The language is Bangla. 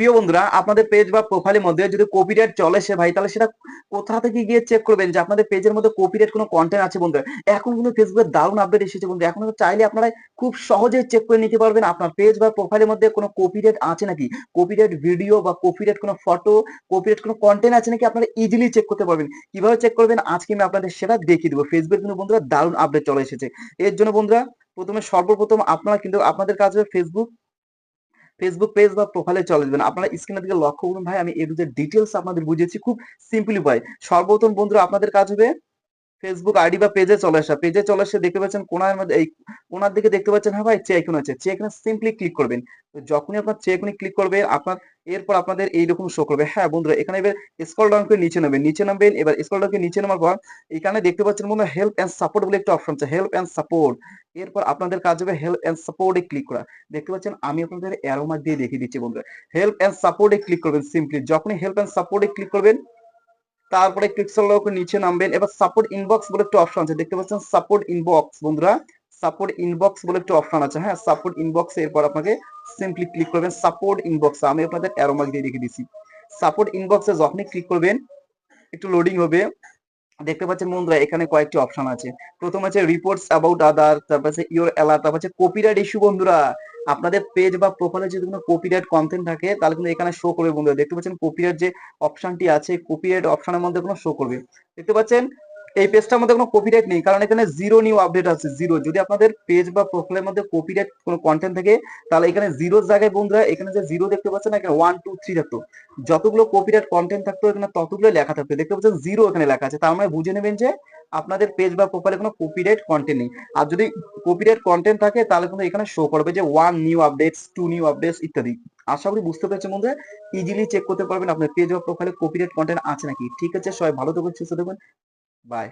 প্রিয় বন্ধুরা, আপনাদের পেজ বা প্রোফাইলের মধ্যে যদি কপিরাইট চলে সে ভাই, তাহলে সেটা কোথা থেকে গিয়ে চেক করবেন যে আপনাদের পেজের মধ্যে কপিরাইট কোনো কন্টেন্ট আছে বন্ধুরা? এখন কিন্তু ফেসবুকের দারুণ আপডেট এসেছে বন্ধু এখন চাইলে আপনারা খুব সহজেই চেক করে নিতে পারবেন আপনার পেজ বা প্রোফাইলের মধ্যে কোনো কপিরাইট আছে নাকি? কপিরাইট ভিডিও বা কপিরাইট কোনো ফটো কপিরাইট কোনো কন্টেন্ট আছে নাকি আপনারা ইজিলি চেক করতে পারবেন? কীভাবে চেক করবেন? আজকে আমি আপনাদের সেটা দেখিয়ে দেবো। ফেসবুক কিন্তু বন্ধুরা দারুণ আপডেট চলে এসেছে। এর জন্য বন্ধুরা, প্রথমে সর্বপ্রথম আপনারা কিন্তু আপনাদের কাছে ফেসবুক ফেসবুক পেজ বা প্রোফাইলে চলে যাবেন। আপনারা স্ক্রিনের দিকে লক্ষ্য করুন ভাই, আমি এ টু জেড ডিটেলস আপনাদের বুঝিয়েছি খুব সিম্পলি ভাই। সর্বপ্রথম বন্ধুরা আপনাদের কাজ হবে ফেসবুক আইডি বা পেজে চলে আসা। পেজে চলে আসে দেখতে পাচ্ছেন কোনার মধ্যে এই কোনার দিকে দেখতে পাচ্ছেন হ্যাঁ ভাই, চেক আছে। চেক সিম্পলি ক্লিক করবেন। তো যখনই আপনার চেক ক্লিক করবেন আপনার এরপর আপনাদের এইরকম শো করবে। হ্যাঁ বন্ধুরা, এখানে এবার স্কল ডাউন করে নিচে নেবেন নিচে নামবেন, এবার স্কল ডাউন করে নিচে নামার পর এখানে দেখতে পাচ্ছেন বন্ধুরা হেল্প অ্যান্ড সাপোর্ট বলে একটা অপশন আছে। হেল্প অ্যান্ড সাপোর্ট এরপর আপনাদের কাজ হবে হেল্প এন্ড সাপোর্টে ক্লিক করা। দেখতে পাচ্ছেন, আমি আপনাদের অ্যারো মার্ক দিয়ে দেখিয়ে দিচ্ছি বন্ধুরা। হেল্প এন্ড সাপোর্টে ক্লিক করবেন সিম্পলি যখনই হেল্প এন্ড সাপোর্টে ক্লিক করবেন তারপরে ক্লিক করে নিচে নামবেন। এবার সাপোর্ট ইনবক্স বলে একটা অপশন আছে। দেখতে পাচ্ছেন সাপোর্ট ইনবক্স বন্ধুরা। সাপোর্ট ইনবক্স বলে একটা অপশন আছে। হ্যাঁ সাপোর্ট ইনবক্স এরপর আপনাকে সিম্পলি ক্লিক করবেন সাপোর্ট ইনবক্স আমি আপনাদের অ্যারো মার্ক দিয়ে রেখে দিচ্ছি সাপোর্ট ইনবক্সে যখনই ক্লিক করবেন, একটু লোডিং হবে। দেখতে পাচ্ছেন বন্ধুরা, এখানে কয়েকটি অপশন আছে। প্রথম আছে রিপোর্টস অ্যাবাউট আদার তারপর আছে ইওর অ্যালার্ট তারপর আছে কপিরাইট ইস্যু বন্ধুরা। আপনাদের পেজ বা প্রোফাইলে যদি কোনো কপিরাইট কন্টেন্ট থাকে, তাহলে কিন্তু এখানে শো করবে বন্ধুরা। দেখতে পাচ্ছেন কপিরাইট যে অপশনটি আছে কপিরাইট অপশনের মধ্যে কোনো শো করবে। দেখতে পাচ্ছেন, এই পেজটার মধ্যে কোনো কপিরাইট নেই, কারণ এখানে জিরো নিউ আপডেট আছে জিরো যদি আপনাদের পেজ বা প্রোফাইলের মধ্যে কপিরাইট কোনো কন্টেন্ট থাকে, তাহলে এখানে জিরো জায়গায় বন্ধুরা, এখানে যে জিরো দেখতে পাচ্ছেন, এখানে ওয়ান টু থ্রি থাকতো। যতগুলো কপিরাইট কন্টেন্ট থাকতো, এখানে ততগুলো লেখা থাকতো। দেখতে পাচ্ছেন জিরো এখানে লেখা আছে। তার মানে বুঝে নেবেন যে আপনাদের পেজ বা প্রোফাইলে কোনো কপিরাইট কন্টেন্ট নেই। আর যদি কপিরাইট কন্টেন্ট থাকে, তাহলে কিন্তু এখানে শো করবে যে one new updates two new updates ইত্যাদি। আশা করি বুঝতে পেরেছেন বন্ধুরা। ইজিলি চেক করতে পারবেন আপনার পেজ বা প্রোফাইলে কপিরাইট কন্টেন্ট আছে নাকি। ঠিক আছে, সবাই ভালো থাকুন, সুস্থ থাকুন। বাই